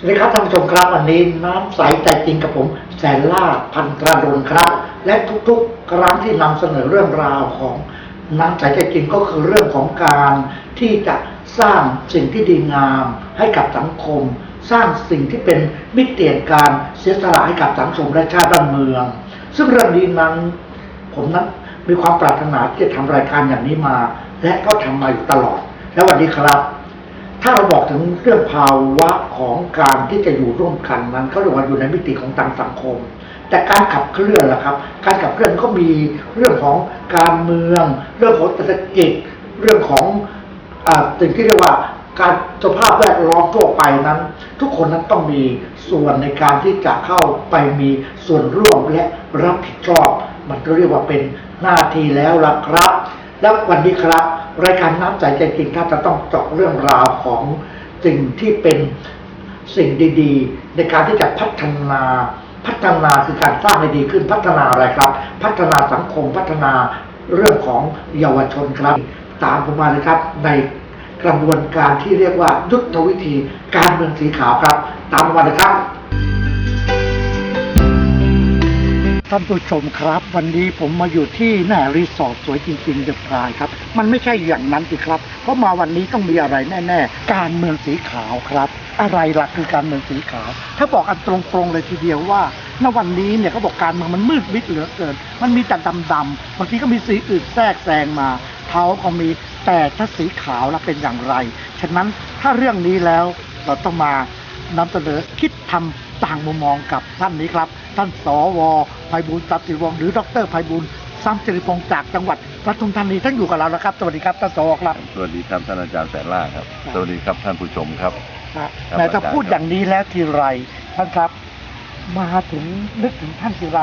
สวัสดีครับท่านผู้ชมครับวันนี้น้ำใสใจจริงกับผมแสนล่าพันตราดลครับ และทุกๆ ครั้งที่นำเสนอเรื่องราวของน้ำใสใจจริงก็คือเรื่องของการที่จะสร้างสิ่งที่ดีงามให้กับสังคม สร้างสิ่งที่เป็นมิติแห่งการเสียสละให้กับสังคมและชาติบ้านเมือง ซึ่งเรื่องนี้นั้นผมนั้นมีความปรารถนาที่จะทำรายการอย่างนี้มา และก็ทำมาอยู่ตลอด และวันนี้ครับ ถ้าเราบอกถึงเรื่องภาวะของการที่จะอยู่ร่วมกันนั้นเขาเรียกว่าอยู่ในมิติของทางสังคม แต่การขับเคลื่อนล่ะครับ การขับเคลื่อนก็มีเรื่องของการเมือง เรื่องของเศรษฐกิจ เรื่องของอาสิ่งที่เรียกว่าการสภาพแวดล้อมทั่วไปนั้น ทุกคนนั้นต้องมีส่วนในการที่จะเข้าไปมีส่วนร่วมและรับผิดชอบ มันก็เรียกว่าเป็นหน้าที่แล้วล่ะครับ แล้ววันนี้ครับ รายการน้ำใจใจจริงถ้าจะต้องเจาะเรื่องราวของสิ่งที่เป็นสิ่งดีๆ ในการที่จะพัฒนาพัฒนาคือการสร้างให้ดีขึ้นพัฒนาอะไรครับ พัฒนาสังคมพัฒนาเรื่องของเยาวชนครับ ตามผมมาเลยครับ ในกระบวนการที่เรียกว่ายุทธวิธีการเมืองสีขาวครับ ตามมาเลยครับ ท่านผู้ชมครับ วันนี้ผมมาอยู่ที่แหน่รีสอร์ทสวยจริงๆเดอะพรายครับ มันไม่ใช่อย่างนั้นสิครับ เพราะมาวันนี้ต้องมีอะไรแน่ๆ การเมืองสีขาวครับ อะไรหล่ะคือการเมืองสีขาว ถ้าบอกอันตรงๆเลยทีเดียวว่าณวันนี้เนี่ยเขาบอกการเมืองมันมืดมิดเหลือเกิน มันมีแต่ดำๆบางทีก็มีสีอื่นแทรกแซงมาเท้าก็มีแต่ถ้าสีขาวล่ะเป็นอย่างไร ฉะนั้นถ้าเรื่องนี้แล้วเราต้องมานำเสนอคิดทำต่างมุมมองกับท่านนี้ครับ ท่านสว ไพบูลย์ทรัพย์สิริวงศ์หรือดรไพบูลย์ทรัพย์สิริพงศ์จากจังหวัดปทุมธานีท่านอยู่กับเราแล้วครับ สวัสดีครับท่านสวครับ สวัสดีครับท่านอาจารย์แสนล่าครับครับสวัสดีครับท่านผู้ชมครับนะครับแต่ถ้าอาจารย์พูดอย่างนี้แล้วทีไรท่านครับมาถึงนึกถึงท่านทีไร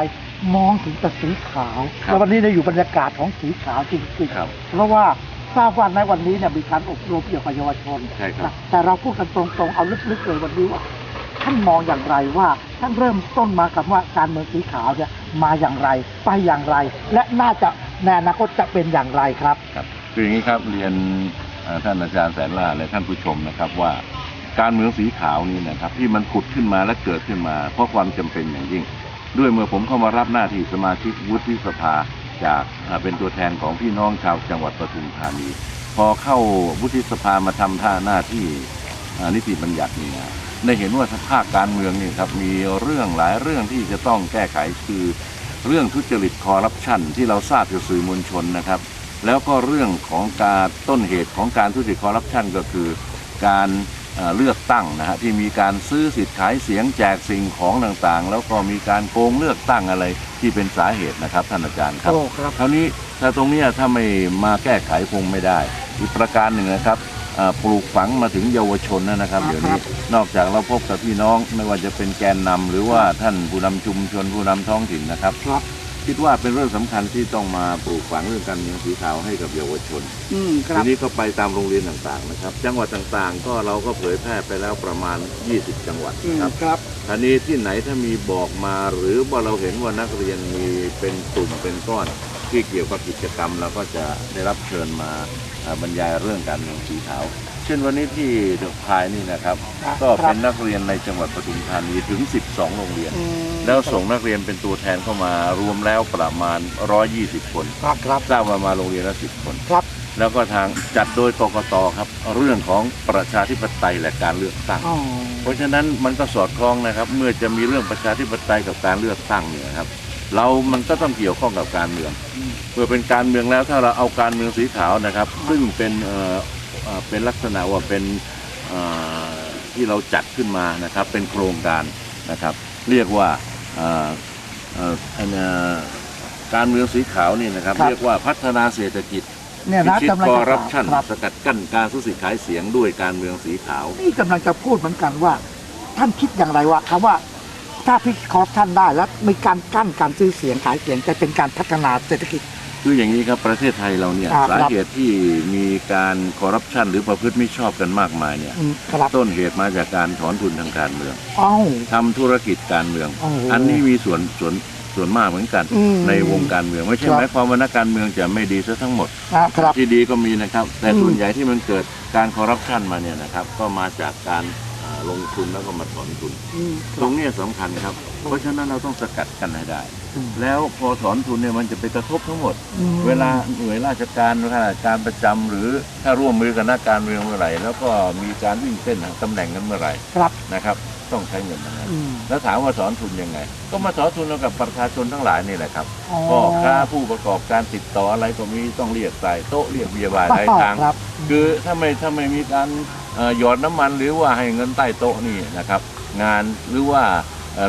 มองถึงแต่สีขาวครับแล้ววันนี้เนี่ยอยู่บรรยากาศของสีขาวจริงครับๆเพราะว่าทราบว่าในวันนี้เนี่ยมีการอบรมเกี่ยวกับเยาวชนใช่ครับนะแต่เราพูดกันตรงๆ เอาลึกๆเลยวันนี้ว่า ท่านมองอย่างไรว่าท่านเริ่มต้นมากับว่าการเมืองสีขาวเนี่ยมาอย่างไร ไปอย่างไร และน่าจะในอนาคตจะเป็นอย่างไรครับครับคืออย่างนี้ครับเรียนท่านอาจารย์แสนล่าและท่านผู้ชมนะครับว่าการเมืองสีขาวนี่นะครับที่มันผุดขึ้นมาและเกิดขึ้นมา เพราะความจำเป็นอย่างยิ่ง ด้วยเมื่อผมเข้ามารับหน้าที่สมาชิกวุฒิสภาจากเป็นตัวแทนของพี่น้องชาวจังหวัดปทุมธานี พอเข้าวุฒิสภามาทำท่าหน้าที่นิติบัญญัตินี่นะ ได้เห็นว่าสภาพการเมืองนี่ครับมีเรื่องหลายเรื่องที่จะต้องแก้ไขคือ เรื่องทุจริตคอร์รัปชันที่เราทราบจากสื่อมวลชนนะครับ แล้วก็เรื่องของการต้นเหตุของการทุจริตคอร์รัปชันก็คือ การเอ่อเลือกตั้งนะฮะที่มีการซื้อสิทธิ์ขายเสียงแจกสิ่งของต่างๆ แล้วก็มีการโกงเลือกตั้งอะไรที่เป็นสาเหตุนะครับท่านอาจารย์ครับโอ้ครับคราวนี้ถ้าตรงเนี้ยถ้าไม่มาแก้ไขคงไม่ได้ อีกประการหนึ่งนะครับเอ่อ ปลูกฝังมาถึงเยาวชนนะครับครับ เดี๋ยวนี้นอกจากเราพบกับพี่น้องไม่ว่าจะเป็นแกนนำหรือว่าท่านผู้นำชุมชนผู้นำท้องถิ่นนะครับครับคิดว่าเป็นเรื่องสำคัญที่ต้องมาปลูกฝังเรื่องการเมืองสีขาวให้กับเยาวชนอืมคทีรับนี้ก็ไปตามโรงเรียนต่างๆนะครับ จังหวัดต่างๆ ก็เราก็เผยแพร่ไปแล้วประมาณ 20 จังหวัดอืมนะครับครับทีนี้ที่ไหนถ้ามีบอกมาหรือว่าเราเห็นว่านักเรียนมีเป็นกลุ่มเป็นก้อนที่เกี่ยวกับกิจกรรมเราก็จะได้รับเชิญมาอ่า บรรยายเรื่องการเมืองสีขาว เช่นวันนี้ที่เดอะพายนี่นะครับครับก็เป็นนักเรียนในจังหวัดปทุมธานีถึง 12 โรงเรียนอืมแล้วส่งนักเรียนเป็นตัวแทนเข้ามารวมแล้วประมาณ 120 คนครับครับทราบว่ามาโรงเรียนละ 10 คนครับ แล้วก็ทางจัดโดยกกตครับ เรื่องของประชาธิปไตยและการเลือกตั้งอ๋อเพราะฉะนั้นมันก็สอดคล้องนะครับ เมื่อจะมีเรื่องประชาธิปไตยกับการเลือกตั้งเนี่ยครับ เรามันก็ต้องเกี่ยวข้องกับการเมืองอืมเมื่อเป็นการเมืองแล้วถ้าเราเอาการเมืองสีขาวนะครับ ซึ่งเป็นเอ่อเอ่อเป็นลักษณะว่าเป็นเอ่อที่เราจัดขึ้นมานะครับ เป็นโครงการนะครับ เรียกว่าเอ่อเอ่ออันเอ่อการเมืองสีขาวนี่นะครับครับ เรียกว่าพัฒนาเศรษฐกิจเนี่ยพินะชิตกำลังคอจะร์รัปชันครับสกัดกั้นการทุจริตขายเสียงด้วยการเมืองสีขาว นี่กำลังจะพูดเหมือนกันว่า ท่านคิดอย่างไรว่าคำว่า ถ้าพิชคอร์รัปชันได้แล้วมีการกั้นการซื้อเสียงขายเสียงจะเป็นการพัฒนาเศรษฐกิจ คืออย่างนี้ครับประเทศไทยเราเนี่ยครับ สาเหตุที่มีการคอร์รัปชันหรือประพฤติไม่ชอบกันมากมายเนี่ย อืมครับต้นเหตุมาจากการถอนทุนทางการเมือง เอ้า ทำธุรกิจการเมือง โอ้โหอันนี้มีส่วนส่วนส่วนมากเหมือนกัน อืมในวงการเมืองไม่ใช่ครับ หมายความว่านักการเมืองจะไม่ดีซะทั้งหมด นะครับ ที่ดีก็มีนะครับ แต่อืม ส่วนใหญ่ที่มันเกิดการคอร์รัปชันมาเนี่ยนะครับ ก็มาจากการอ่า ลงทุนแล้วก็มาถอนทุน ตรงเนี้ยสำคัญครับ เพราะฉะนั้นเราต้องสกัดกันให้ได้อืมแล้วพอถอนทุนเนี่ยมันจะไปกระทบทั้งหมดอืมเวลาหน่วยราชการข้าราชการประจำหรือถ้าร่วมมือกับนักการเมืองเมื่อไหร่ แล้วก็มีการวิ่งเต้นหาตำแหน่งกันเมื่อไหร่ครับนะครับต้องใช้เงินทั้งนั้น อืม แล้วถามว่าถอนทุนยังไง ก็มาถอนทุนเอากับประชาชนทั้งหลายนี่แหละครับอ๋อพ่อค้าผู้ประกอบการติดต่ออะไรก็มีต้องเรียกใส่โต๊ะเรียกเบียร์บายหลายทาง ครับ คือถ้าไม่ถ้าไม่มีการเอ่อ หยอดน้ำมันหรือว่าให้เงินใต้โต๊ะนี่นะครับ งานหรือว่า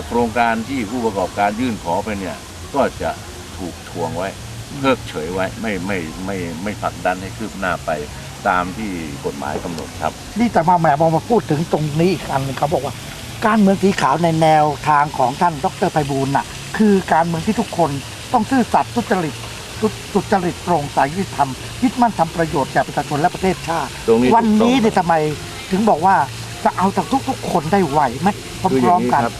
โครงการที่ผู้ประกอบการยื่นขอไปเนี่ยก็จะถูกทวงไว้เพิกเฉยไว้ไม่ไม่ไม่ไม่ผลักดันให้คืบหน้าไปตามที่กฎหมายกำหนดครับ นี่แต่มาแหมพอมาพูดถึงตรงนี้อีกอันหนึงเขาบอกว่า การเมืองสีขาวในแนวทางของท่านดรไพบูลย์น่ะคือการเมืองที่ทุกคนต้องซื่อสัตย์สุจริต สุสุจริตโปร่งใสยุติธรรมยึดมั่นทำประโยชน์แก่ประชาชนและประเทศชาติ ตรงนี้วันนี้ถูกต้องเนี่ยทำไมถึงบอกว่าจะเอาจากทุกๆ คนได้ไหวไหมพคืออร้ย่าองมนี้ๆกัน ครับ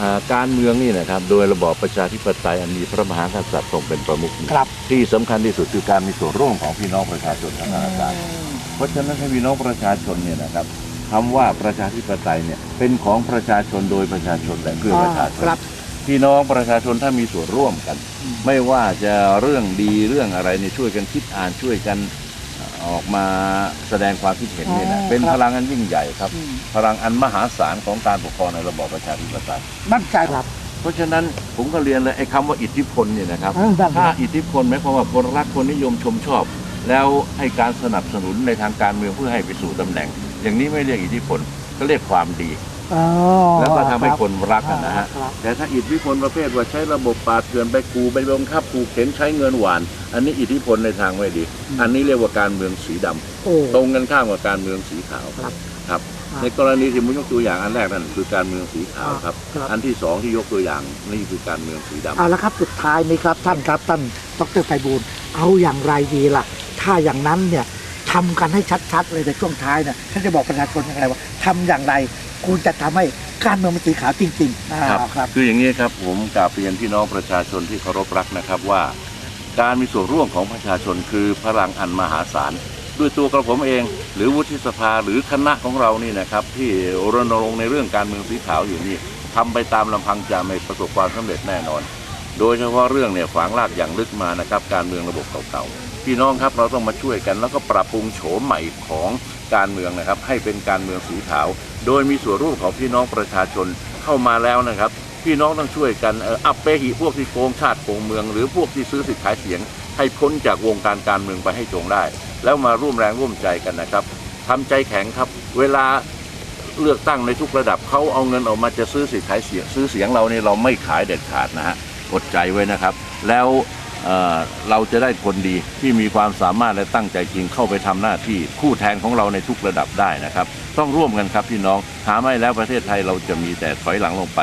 อ่าการเมืองนี่นะครับ โดยระบอบประชาธิปไตยอันมีพระมหากษัตริย์ทรงเป็นประมุขนี่ครับ ที่สำคัญที่สุดคือการมีส่วนร่วมของพี่น้องประชาชนทั้งอาการเพราะฉะนั้นให้พี่น้องประชาชนเนี่ยนะครับคำว่าประชาธิปไตยเนี่ยเป็นของประชาชนโดยประชาชนและเพื่อประชาชน ครับ พี่น้องประชาชนถ้ามีส่วนร่วมกันอืมไม่ว่าจะเรื่องดีเรื่องอะไรเนี่ยช่วยกันคิดอ่านช่วยกันออกมาแสดงความคิดเห็นเนี่ยนะเป็นพลังอันยิ่งใหญ่ครับอืมพลังอันมหาศาลของการปกครองในระบอบประชาธิปไตยมั่นใจครับ เพราะฉะนั้นผมก็เรียนเลยไอ้คำว่าอิทธิพลเนี่ยนะครับเออนั่นถ้าอิทธิพลหมายความว่าคนรักคนนิยมชมชอบ แล้วให้การสนับสนุนในทางการเมืองเพื่อให้ไปสู่ตำแหน่ง อย่างนี้ไม่เรียกอิทธิพลก็เรียกความดีอ๋อแล้วก็ทำให้รับคนรักอะนะฮะ ครับ แต่ถ้าอิทธิพลประเภทว่าใช้ระบบปราดเถื่อนไปกูไปบังคับกูเข็นใช้เงินหวาน อันนี้อิทธิพลในทางไม่ดีอันนี้เรียกว่าการเมืองสีดำโอ้ ตรงกันข้ามกับการเมืองสีขาวครับ ครับ ครับในกรณีที่ผมยกตัวอย่างอันแรกนั่นคือการเมืองสีขาวครับ ครับ อันที่สองที่ยกตัวอย่างนี่คือการเมืองสีดำ เอาละครับสุดท้ายนี้ครับท่านครับท่านดรไพบูลย์เอาอย่างไรดีล่ะ ถ้าอย่างนั้นเนี่ยทำกันให้ชัดๆเลยในช่วงท้ายเนี่ยท่านจะบอกประชาชนยังไงว่าทำอย่างไร คุณจะทำให้การเมืองมันสีขาวจริงๆครับคืออย่างนี้ครับผมกราบเรียนพี่น้องประชาชนที่เคารพรักนะครับว่า การมีส่วนร่วมของประชาชนคือพลังอันมหาศาลด้วยตัวกระผมเอง หรือวุฒิสภาหรือคณะของเรานี่นะครับ ที่รณรงค์ในเรื่องการเมืองสีขาวอยู่นี่ทำไปตามลำพังจะไม่ประสบความสำเร็จแน่นอน โดยเฉพาะเรื่องเนี่ยฝังรากอย่างลึกมานะครับ การเมืองระบบเก่าๆ พี่น้องครับเราต้องมาช่วยกัน แล้วก็ปรับปรุงโฉมใหม่ของการเมืองนะครับ ให้เป็นการเมืองสีขาว โดยมีส่วนร่วมของพี่น้องประชาชนเข้ามาแล้วนะครับ พี่น้องต้องช่วยกันเอ่ออัปเปหิพวกที่โกงชาติโกงเมือง หรือพวกที่ซื้อสิทธิ์ขายเสียง ให้พ้นจากวงการการเมืองไปให้จงได้ แล้วมาร่วมแรงร่วมใจกันนะครับทำใจแข็งครับ เวลาเลือกตั้งในทุกระดับเขาเอาเงินออกมาจะซื้อสิทธิ์ขายเสียง ซื้อเสียงเราเนี่ยเราไม่ขายเด็ดขาดนะฮะอดใจไว้นะครับ แล้ว เราจะได้คนดีที่มีความสามารถและตั้งใจจริงเข้าไปทำหน้าที่ผู้แทนของเราในทุกระดับได้นะครับ ต้องร่วมกันครับพี่น้องหาไม่แล้วประเทศไทยเราจะมีแต่ถอยหลังลงไป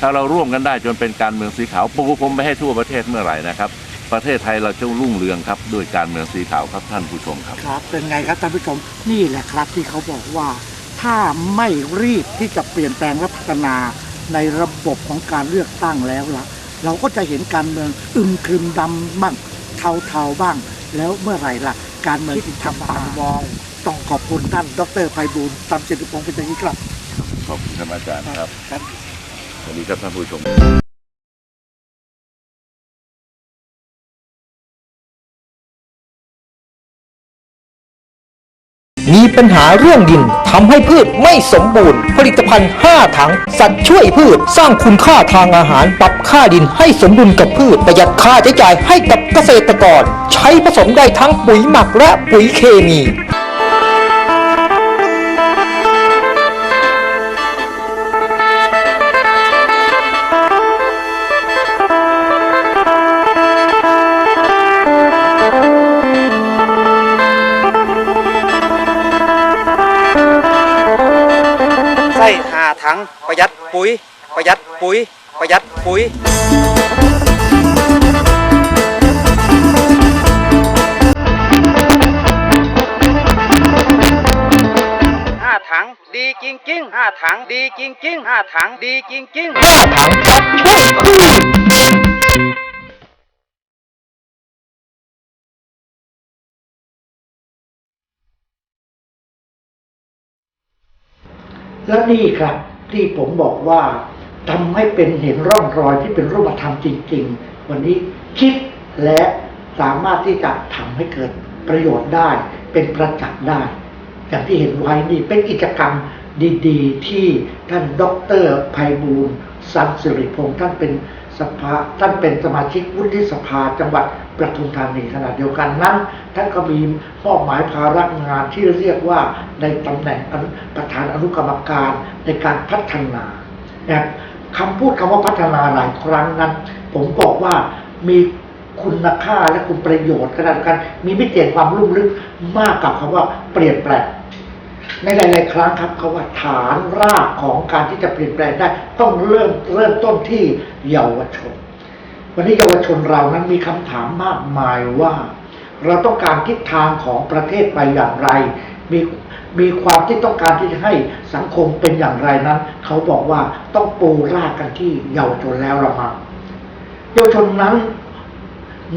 ถ้าเราร่วมกันได้จนเป็นการเมืองสีขาวปูพรมไปให้ทั่วประเทศเมื่อไหร่นะครับประเทศไทยเราจะรุ่งเรืองครับด้วยการเมืองสีขาวครับท่านผู้ชมครับครับ เป็นไงครับท่านผู้ชมนี่แหละครับที่เขาบอกว่า ถ้าไม่รีบที่จะเปลี่ยนแปลงและพัฒนาในระบบของการเลือกตั้งแล้วล่ะ เราก็จะเห็นการเมืองอึมครึมดำบ้างเทาๆบ้าง แล้วเมื่อไหร่ล่ะ การเมืองที่ทำตามมองต้องขอบคุณท่านดรไพบูลย์ตามสิริพงศ์เป็นอย่างนี้ครับ ขอบคุณครับอาจารย์ครับ ครับ สวัสดีครับท่านผู้ชม มีปัญหาเรื่องดินทำให้พืชไม่สมบูรณ์ ผลิตภัณฑ์ 5 ถัง สัตว์ช่วยพืชสร้างคุณค่าทางอาหารปรับค่าดินให้สมดุลกับพืชประหยัดค่าใช้จ่ายให้กับเกษตรกร ใช้ผสมได้ทั้งปุ๋ยหมักและปุ๋ยเคมี ส่หาถังประหยัดปุ๋ย ประหยัดปุ๋ย ประหยัดปุ๋ยห้าถังดีจริงๆห้าถังดีจริงๆห้าถังดีจริงๆ5ถังสัตว์ช่วย และนี่ครับที่ผมบอกว่าทำให้เป็นเห็นร่องรอยที่เป็นรูปธรรมจริง ๆ วันนี้คิดและสามารถที่จะทำให้เกิดประโยชน์ได้ เป็นประจักษ์ได้ อย่างที่เห็นไว้นี่เป็นกิจกรรมดี ๆ ที่ท่านดรไพบูล สันสิริพงศ์ท่านเป็นสภาท่านเป็นสมาชิกวุฒิสภาจังหวัดประทุมธานีขณะเดียวกันนั้น ท่านก็มีมอบหมายภาระงานที่เรียกว่าในตำแหน่งประธานอนุกรรมการในการพัฒนานะครับคำพูดคำว่าพัฒนาหลายครั้งนั้น ผมบอกว่ามีคุณค่าและคุณประโยชน์ขนาดกัน มีมิติแห่งความลุ่มลึกมากกับคำว่าเปลี่ยนแปลง ในหลาย ๆ ครั้งครับเขาว่าฐานรากของการที่จะเปลี่ยนแปลงได้ ต้องเริ่มเริ่มต้นที่เยาวชน วันนี้เยาวชนเรานั้นมีคำถามมากมายว่า เราต้องการทิศทางของประเทศไปอย่างไร มีมีความที่ต้องการที่จะให้สังคมเป็นอย่างไรนั้น เขาบอกว่าต้องปูรากกันที่เยาวชนแล้วละมั้งเยาวชนนั้น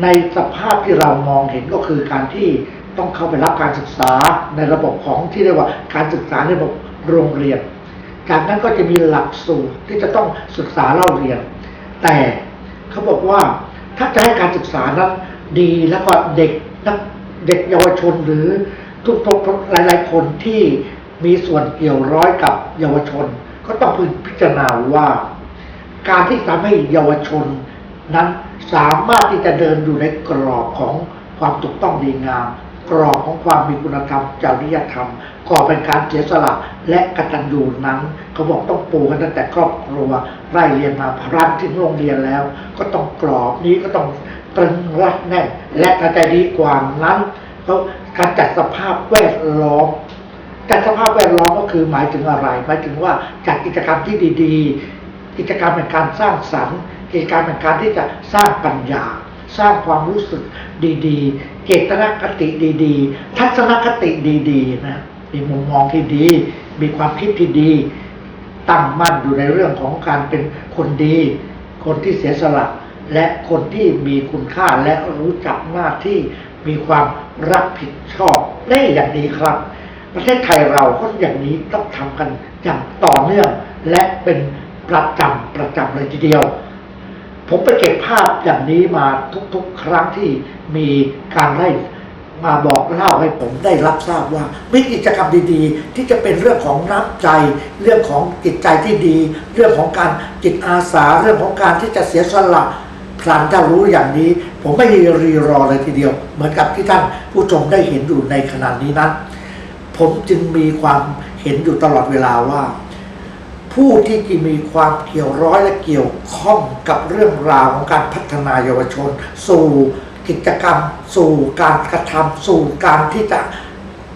ในสภาพที่เรามองเห็นก็คือการที่ ต้องเข้าไปรับการศึกษาในระบบของที่เรียกว่าการศึกษาในระบบโรงเรียน จากนั้นก็จะมีหลักสูตรที่จะต้องศึกษาเล่าเรียน แต่เขาบอกว่าถ้าจะให้การศึกษานั้นดีแล้วก็เด็กนักเด็กเยาวชนหรือทุกๆหลาย ๆ คนที่มีส่วนเกี่ยวร้อยกับเยาวชน ก็ต้องพึงพิจารณาว่า การที่ทำให้เยาวชนนั้นสามารถที่จะเดินอยู่ในกรอบของความถูกต้องดีงาม กรอบของความมีคุณธรรมจริยธรรมก่อเป็นการเสียสละและกตัญญูนั้นเขาบอกต้องปูกันตั้งแต่ครอบครัวไล่เรียนมาพรันถึงโรงเรียนแล้ว ก็ต้องกรอบนี้ก็ต้องตรึงรัดแน่นและถ้าใจดีกว่านั้นเขาการจัดสภาพแวดล้อมจัดสภาพแวดล้อมก็คือหมายถึงอะไร หมายถึงว่าจัดกิจกรรมที่ดีๆ กิจกรรมเป็นการสร้างสรรค์กิจกรรมเป็นการที่จะสร้างปัญญา สร้างความรู้สึกดีๆ เจตนคติดีๆ ทัศนคติดีๆนะมีมุมมองที่ดี มีความคิดที่ดี ตั้งมั่นอยู่ในเรื่องของการเป็นคนดี คนที่เสียสละและคนที่มีคุณค่าและรู้จักหน้าที่มีความรับผิดชอบได้อย่างดีครับ ประเทศไทยเราก็อย่างนี้ต้องทำกันอย่างต่อเนื่องและเป็นประจำประจำเลยทีเดียว ผมไปเก็บภาพอย่างนี้มาทุกๆ ครั้งที่มีการไล่มาบอกเล่าให้ผมได้รับทราบว่ามีกิจกรรมดีๆ ที่จะเป็นเรื่องของน้ำใจ เรื่องของจิตใจที่ดี เรื่องของการจิตอาสา เรื่องของการที่จะเสียสละพลันถ้ารู้อย่างนี้ ผมไม่รีรอเลยทีเดียว เหมือนกับที่ท่านผู้ชมได้เห็นอยู่ในขณะนี้นั้น ผมจึงมีความเห็นอยู่ตลอดเวลาว่า ผู้ที่จะมีความเกี่ยวร้อยและเกี่ยวข้องกับเรื่องราวของการพัฒนาเยาวชน สู่กิจกรรม สู่การกระทำสู่การที่จะ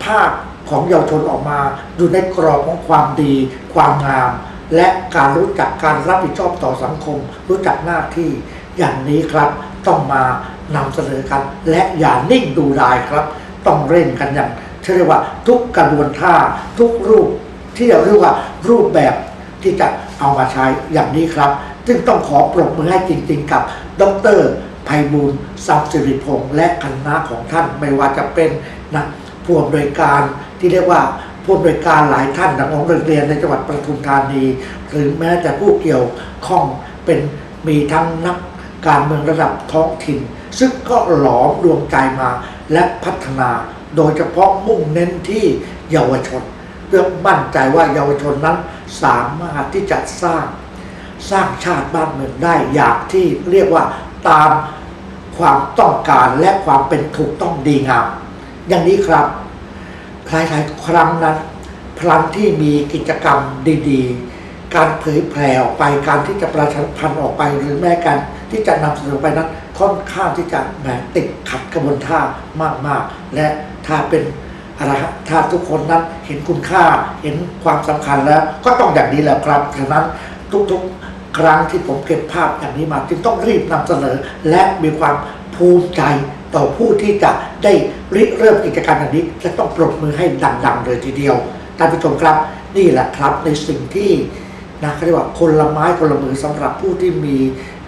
ภาพของเยาวชนออกมา อยู่ในกรอบของความดี ความงาม และการรู้จักการรับผิดชอบต่อสังคม รู้จักหน้าที่อย่างนี้ครับต้องมานำเสนอกัน และอย่านิ่งดูดายครับ ต้องเร่งกันอย่างเรียกว่าทุกกระบวนท่าทุกรูปที่เราเรียกว่ารูปแบบ ที่จะเอามาใช้อย่างนี้ครับ ซึ่งต้องขอปรบมือให้จริง ๆ กับ ดรไพบูลย์ทรัพย์สิริพงษ์และคณะของท่านไม่ว่าจะเป็นนะผู้อำนวยการที่เรียกว่าผู้อำนวยการหลายท่านของโรงเรียนในจังหวัดปทุมธานี หรือแม้แต่ผู้เกี่ยวข้องเป็นมีทั้งนักการเมืองระดับท้องถิ่น ซึ่งก็หลอมรวมใจมาและพัฒนา โดยเฉพาะมุ่งเน้นที่เยาวชนเพื่อมั่นใจว่าเยาวชนนั้น สามารถที่จะสร้างสร้างชาติบ้านเมืองได้อย่างที่เรียกว่าตามความต้องการและความเป็นถูกต้องดีงาม อย่างนี้ครับหลายๆครั้งนั้นพลังที่มีกิจกรรมดีๆ การเผยแผ่ออกไปการที่จะประชาพันธ์ออกไปหรือแม้การที่จะนำเสนอไปนั้นค่อนข้างที่จะแหมติดขัดกระบวนท่ามากๆ และถ้าเป็น อะไรฮะถ้าทุกคนนั้นเห็นคุณค่าเห็นความสำคัญแล้ว ก็ต้องอย่างนี้แหละครับฉะนั้นทุกๆ ครั้งที่ผมเก็บภาพอย่างนี้มา จึงต้องรีบนำเสนอ และมีความภูมิใจต่อผู้ที่จะได้ริเริ่มกิจการอันนี้จะต้องปรบมือให้ดังๆเลยทีเดียวท่านผู้ชมครับนี่แหละครับในสิ่งที่นะเขาเรียกว่าคนละไม้คนละมือสำหรับผู้ที่มี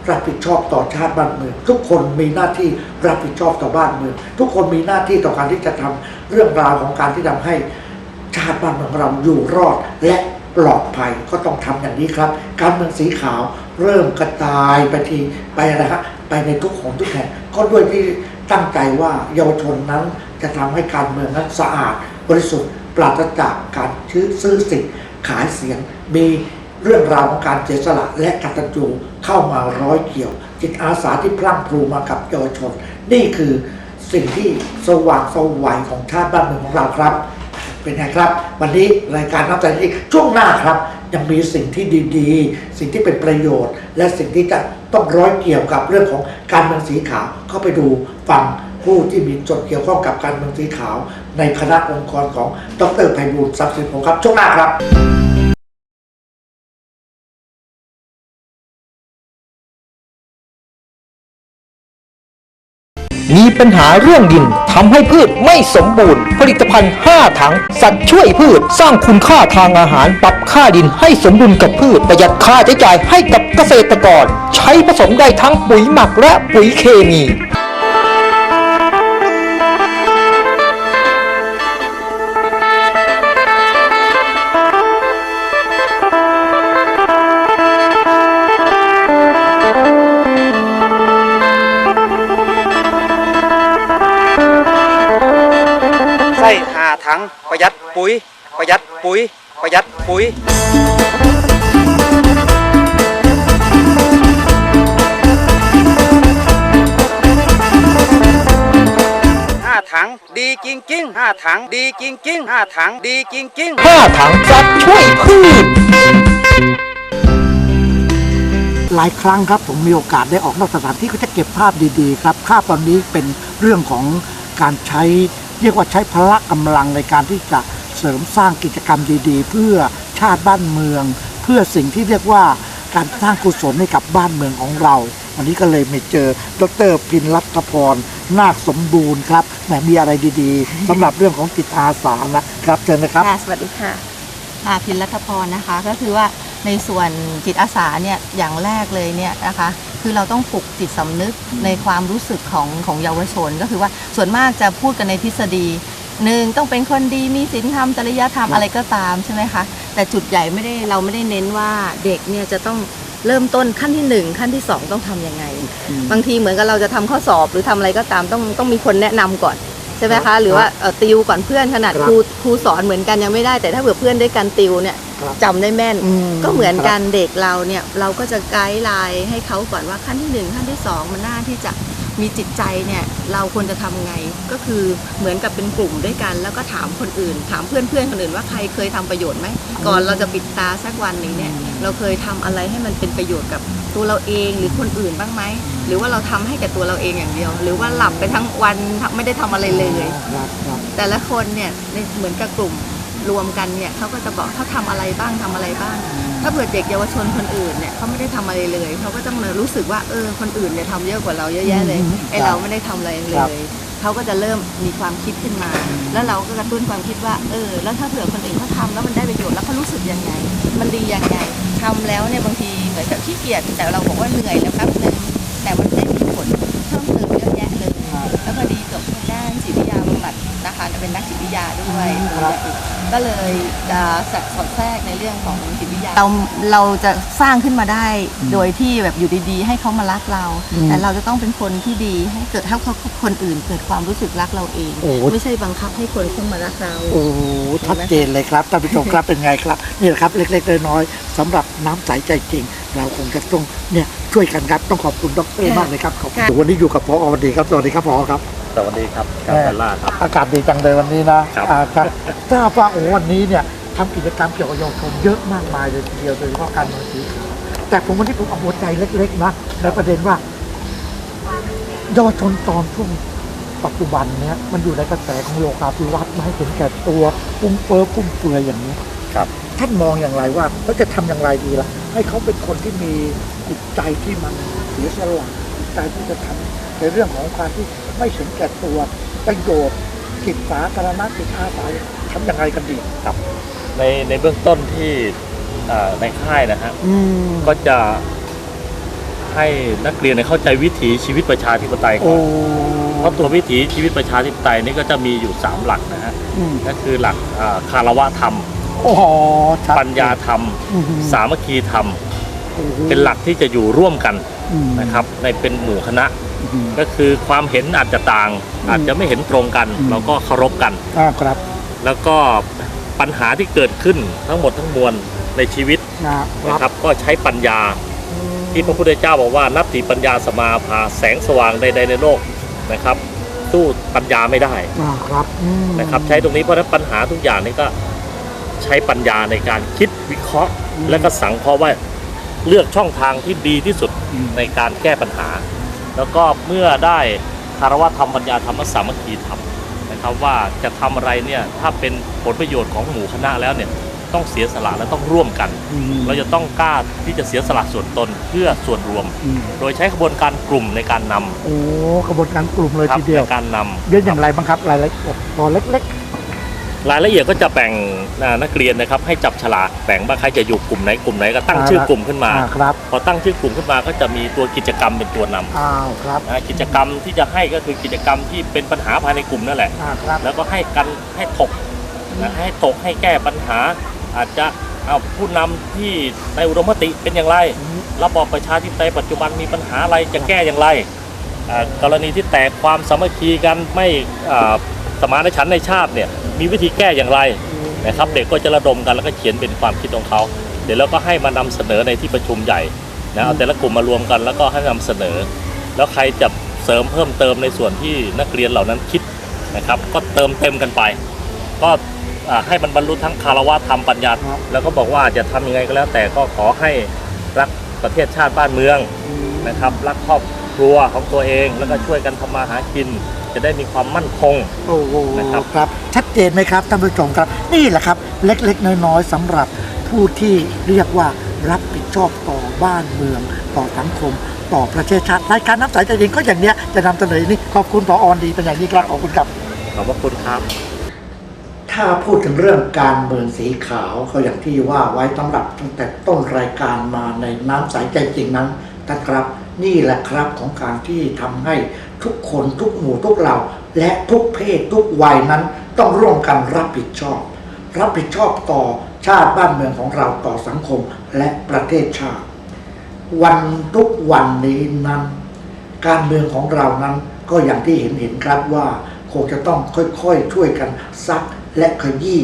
รับผิดชอบต่อชาติบ้านเมือง ทุกคนมีหน้าที่รับผิดชอบต่อบ้านเมือง ทุกคนมีหน้าที่ต่อการที่จะทำเรื่องราวของการที่ทำให้ ชาติบ้านเมืองของเราอยู่รอดและปลอดภัยก็ต้องทำอย่างนี้ครับ การเมืองสีขาวเริ่มกระจายไปทีไปนะฮะไปในทุกหนทุกแห่งก็ด้วยที่ตั้งใจว่าเยาวชนนั้นจะทำให้การเมืองนั้นสะอาด บริสุทธิ์ปราศจากการซื้อซื้อสิทธิ์ขายเสียงมีเรื่องราวของการเสียสละและกตัญญู เข้ามาร้อยเกี่ยว จิตอาสาที่พลั่งพลูมากับเยาวชน นี่คือสิ่งที่สว่างสวัยของชาติบ้านเมืองของเราครับ เป็นไงครับ วันนี้รายการน้ำใจที่ช่วงหน้าครับ ยังมีสิ่งที่ดี ๆ สิ่งที่เป็นประโยชน์ และสิ่งที่จะต้องร้อยเกี่ยวกับเรื่องของการเมืองสีขาวเข้าไปดูฟังผู้ที่มีส่วนเกี่ยวข้องกับการเมืองสีขาว ในคณะองค์กรของดรไพบูลย์ทรัพย์สินพงศ์ครับช่วงหน้าครับ มีปัญหาเรื่องดินทำให้พืชไม่สมบูรณ์ ผลิตภัณฑ์ 5 ถัง สัตว์ช่วยพืชสร้างคุณค่าทางอาหาร ปรับค่าดินให้สมดุลกับพืช ประหยัดค่าใช้จ่ายให้กับเกษตรกร ใช้ผสมได้ทั้งปุ๋ยหมักและปุ๋ยเคมี ประหยัดปุ๋ย ประหยัดปุ๋ย ประหยัดปุ๋ยห้าถังดีจริงๆห้าถังดีจริงๆห้าถังดีจริงๆ5ถังสัตว์ช่วยพืชหลายครั้งครับผมมีโอกาสได้ออกนอกสถานที่ก็จะเก็บภาพดีๆครับภาพตอนนี้เป็นเรื่องของการใช้เรียกว่าใช้พละกำลังในการที่จะ เสริมสร้างกิจกรรมดีๆ เพื่อชาติบ้านเมือง เพื่อสิ่งที่เรียกว่าการสร้างกุศลให้กับบ้านเมืองของเรา วันนี้ก็เลยมาเจอดรพินรัตพรนาคสมบูรณ์ครับแหมมีอะไรดีๆสำหรับเรื่องของจิตอาสานะครับเชิญนะครับ ค่ะสวัสดีค่ะค่ะพินรัตพรนะคะก็คือว่าในส่วนจิตอาสาเนี่ยอย่างแรกเลยเนี่ยนะคะ คือเราต้องปลุกจิตสำนึกในความรู้สึกของของเยาวชน ก็คือว่าส่วนมากจะพูดกันในทฤษฎี หนึ่งต้องเป็นคนดีมีศีลธรรมจริยธรรมอะไรก็ตามใช่ไหมคะแต่จุดใหญ่ไม่ได้เราไม่ได้เน้นว่าเด็กเนี่ยจะต้องเริ่มต้นขั้นที่หนึ่งขั้นที่สองต้องทำยังไง บางทีเหมือนกับเราจะทำข้อสอบหรือทำอะไรก็ตามต้องต้องมีคนแนะนำก่อนใช่ไหมครัคะบหรือว่าเอ่อติวก่อนเพื่อนขนาดครับครูครูสอนเหมือนกันยังไม่ได้แต่ถ้าเผื่อเพื่อนด้วยกันติวเนี่ยครับจำได้แม่นอืมก็เหมือนกันเด็กเราเนี่ยเราก็จะไกด์ไลน์ให้เขาก่อนว่าขั้นที่หนึ่งขั้นที่สองมันน่าที่จะ มีจิตใจเนี่ยเราควรจะทำไง ก็คือเหมือนกับเป็นกลุ่มด้วยกัน แล้วก็ถามคนอื่น ถามเพื่อนเพื่อนๆคนอื่นว่าใครเคยทำประโยชน์ไหมก่อนเราจะปิดตาสักวันหนึ่งเนี่ยเราเคยทำอะไรให้มันเป็นประโยชน์กับตัวเราเองหรือคนอื่นบ้างไหมหรือว่าเราทำให้แก่ตัวเราเองอย่างเดียว หรือว่าหลับไปทั้งวันไม่ได้ทำอะไรเลย ครับครับ แต่ละคนเนี่ยในเหมือนกับกลุ่ม รวมกันเนี่ยเขาก็จะบอกเขาทำอะไรบ้างทำอะไรบ้าง ถ้าเผื่อเด็กเยาวชนคนอื่นเนี่ยเขาไม่ได้ทำอะไรเลยเขาก็ต้องมารู้สึกว่าเออคนอื่นเนี่ยทำเยอะกว่าเราเยอะแยะเลยอืมไอเราไม่ได้ทำอะไรเลครับยเขาก็จะเริ่มมีความคิดขึ้นมา แล้วเราก็กระตุ้นความคิดว่าเออ แล้วถ้าเผื่อคนอื่นเขาทำแล้วมันได้ประโยชน์แล้วเขารู้สึกยังไง มันดียังไงทำแล้วเนี่ยบางทีเหมือนกับขี้เกียจแต่เราบอกว่าเหนื่อยแล้วแป๊บนึงแต่มันได้มี เป็นนักจิตวิทยาด้วยครับก็เลยจะสักสอดแทรกในเรื่องของจิตวิทยาเราเราจะสร้างขึ้นมาได้โดยที่แบบอยู่ดีๆ ให้เขามารักเราอืมแต่เราจะต้องเป็นคนที่ดีให้เกิดให้เขาคนอื่น เกิดความรู้สึกรักเราเองโอ้ไม่ใช่บังคับให้คนเข้ามารักเราโอ้โหชัดเจนเลยครับท่านผู้ชมครับเป็นไงครับนี่แหละครับเล็กๆน้อยๆสำหรับน้ำใสใจจริง เราคงจะต้องเนี่ยช่วยกันครับต้องขอบคุณดรมากเลยครับขอบคุณค่ะวันนี้อยู่กับพอวันดีครับสวัสดีครับพอครับ สวัสดีครับครับแซนล่าครับ อากาศดีจังเลยวันนี้นะครับ อ่าครับทราบว่าโอ้วันนี้เนี่ยทำกิจกรรมเกี่ยวกับเยาวชนเยอะมากมายเลยทีเดียวโดยเฉพาะการเมืองสีขาวแต่ผมวันนี้ผมเอาหัวใจเล็กๆนะในประเด็นว่าเยาวชนตอนช่วงปัจจุบันเนี้ยมันอยู่ในกระแสของโลกาภิวัตน์ไม่ให้เห็นแก่ตัวปุ้มเฟ้อปุ้มเฟือยอย่างนี้ครับ ท่านมองอย่างไรว่าเขาจะทำอย่างไรดีล่ะ ให้เขาเป็นคนที่มีจิตใจที่มันเสียสละจิตใจที่จะทำในเรื่องของความที่ ไม่เห็นแก่ตัวประโยชน์จิตสาธารณะจิตอาสาทำอย่างไรกันดีในในเบื้องต้นที่อ่าในค่ายนะฮะอืมก็จะให้นักเรียนเนี่ยเข้าใจวิถีชีวิตประชาธิปไตยก่โอ้อนเพราะตัววิถีชีวิตประชาธิปไตยนี่ก็จะมีอยู่ 3 หลักนะฮะอืมก็คือหลักอ่าคารวะธรรมโโอ้โหชัดปัญญาธรรมอื้อหือสามัคคีธรรมโอ้โเป็นหลักที่จะอยู่ร่วมกันอืมนะครับ ในเป็นหมู่คณะอืม ก็คือความเห็นอาจจะต่าง อาจจะไม่เห็นตรงกันอืมเราก็เคารพกันอ่าครับ แล้วก็ปัญหาที่เกิดขึ้นทั้งหมดทั้งมวลในชีวิตนะคนะรับครับก็ใช้ปัญญา ที่พระพุทธเจ้าบอกว่านับถือปัญญาสมาพาแสงสว่างใดๆในโลกนะครับสู้ปัญญาไม่ได้อ่าครับอืมนะครับใช้ตรงนี้เพราะฉะนั้นปัญหาทุกอย่างนี่ก็ใช้ปัญญาในการคิดวิเคราะห์ และก็สังเคราะห์ว่าเลือกช่องทางที่ดีที่สุดอืมในการแก้ปัญหา แล้วก็เมื่อได้คารวะธรรมปัญญาธรรมสามัคคีธรรมนะครับว่าจะทำอะไรเนี่ยถ้าเป็นผลประโยชน์ของหมู่คณะแล้วเนี่ยต้องเสียสละและต้องร่วมกันอืมเราจะต้องกล้าที่จะเสียสละส่วนตนเพื่อส่วนรวมอืมโดยใช้กระบวนการกลุ่มในการนำโอ้กระบวนการกลุ่มเลยครับทีเดียวในการนำเยอะอย่างไรบ้างครับรายละเอียดตอนเล็ก รายละเอียดก็จะแบ่งอ่านักเรียนนะครับ ให้จับฉลากแบ่งว่าใครจะอยู่กลุ่มไหนกลุ่มไหนก็ตั้งชื่อกลุ่มขึ้นๆมาอ่าครับพอตั้งชื่อกลุ่มขึ้นมาก็จะมีตัวกิจกรรมเป็นตัวนำอ้าวครับนะกิจกรรมที่จะให้ก็คือกิจกรรมที่เป็นปัญหาภายในกลุ่มนั่นแหละอ่าครับแล้วก็ให้กันให้ถกนะให้ถกให้แก้ปัญหา อาจจะเอาผู้นำที่ในอุดมคติเป็นอย่างไรระบอบประชาธิปไตยปัจจุบันมีปัญหาอะไรจะแก้อย่างไรอ่ากรณีที่แตกความสามัคคีกันไม่อ่าสมานฉันท์ในชาติเนี่ย มีวิธีแก้อย่างไรนะครับ เด็กก็จะระดมกันแล้วก็เขียนเป็นความคิดของเขา เดี๋ยวเราก็ให้มานำเสนอในที่ประชุมใหญ่นะเอาแต่ละกลุ่มมารวมกันแล้วก็ให้นำเสนอ แล้วใครจะเสริมเพิ่มเติมในส่วนที่นักเรียนเหล่านั้นคิดนะครับ ก็เติมเต็มกันไป ก็ให้มันบรรลุทั้งคารวะธรรมปัญญาแล้วก็บอกว่าจะทำยังไงก็แล้ว แต่ก็ขอให้รักประเทศชาติบ้านเมืองนะครับ รักครอบครัวของตัวเองแล้วก็ช่วยกันทำมาหากิน จะได้มีความมั่นคง โอ้โหนะครับ ครับ ชัดเจนไหมครับท่านผู้ชมครับ นี่แหละครับ เล็กๆ น้อยๆสำหรับผู้ที่เรียกว่ารับผิดชอบต่อบ้านเมือง ต่อสังคม ต่อประเทศชาติรายการน้ำใสใจเย็นก็อย่างเนี้ยจะนำเสนอนี่ขอบคุณพอออนดีเป็นอย่างนี้ครับขอบคุณครับ ขอบพระคุณครับ ถ้าพูดถึงเรื่องการเมืองสีขาวก็อย่างที่ว่าไว้สำหรับตั้งแต่ต้นรายการมาในน้ำใสใจจริงนั้นนะครับ นี่แหละครับของการที่ทำให้ ทุกคนทุกหมู่ทุกเรา และทุกเพศทุกวัยนั้นต้องร่วมกันรับผิดชอบ รับผิดชอบต่อชาติบ้านเมืองของเราต่อสังคมและประเทศชาติ วันทุกวันนี้นั้น การเมืองของเรานั้นก็อย่างที่เห็นเห็นครับว่าคงจะต้องค่อยๆ ช่วยกันซักและขยี้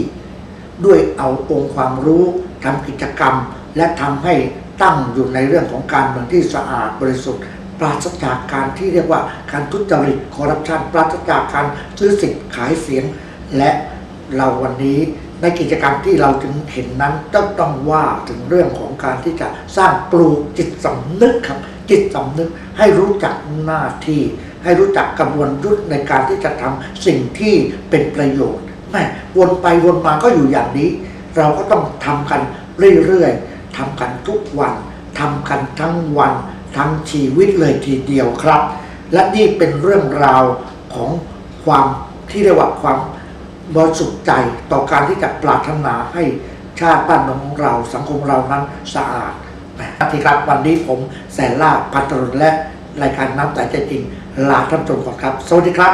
ด้วยเอาองค์ความรู้ทำกิจกรรม และทำให้ตั้งอยู่ในเรื่องของการเมืองที่สะอาดบริสุทธิ์ ปราศจากการที่เรียกว่าการทุจริตคอร์รัปชันปราศจากการซื้อสิทธิ์ขายเสียง และเราวันนี้ในกิจกรรมที่เราถึงเห็นนั้นต้องต้องว่าถึงเรื่องของการที่จะสร้างปลูกจิตสำนึกครับ จิตสำนึกให้รู้จักหน้าที่ ให้รู้จักกระบวนยุทธในการที่จะทำสิ่งที่เป็นประโยชน์แม่วนไปวนมาก็อยู่อย่างนี้ เราก็ต้องทำกันเรื่อยๆทำกันทุกวันทำกันทั้งวัน ทั้งชีวิตเลยทีเดียวครับ และนี่เป็นเรื่องราวของความที่เรียกว่าความบริสุทธิ์ใจต่อการที่จะปรารถนาให้ชาติบ้านเมืองของเราสังคมเรานั้นสะอาดนะทีครับวันนี้ผมแสนล่าพัตรุนและรายการน้ำใจใจจริงลาท่านผู้ชมก่อนครับ สวัสดีครับ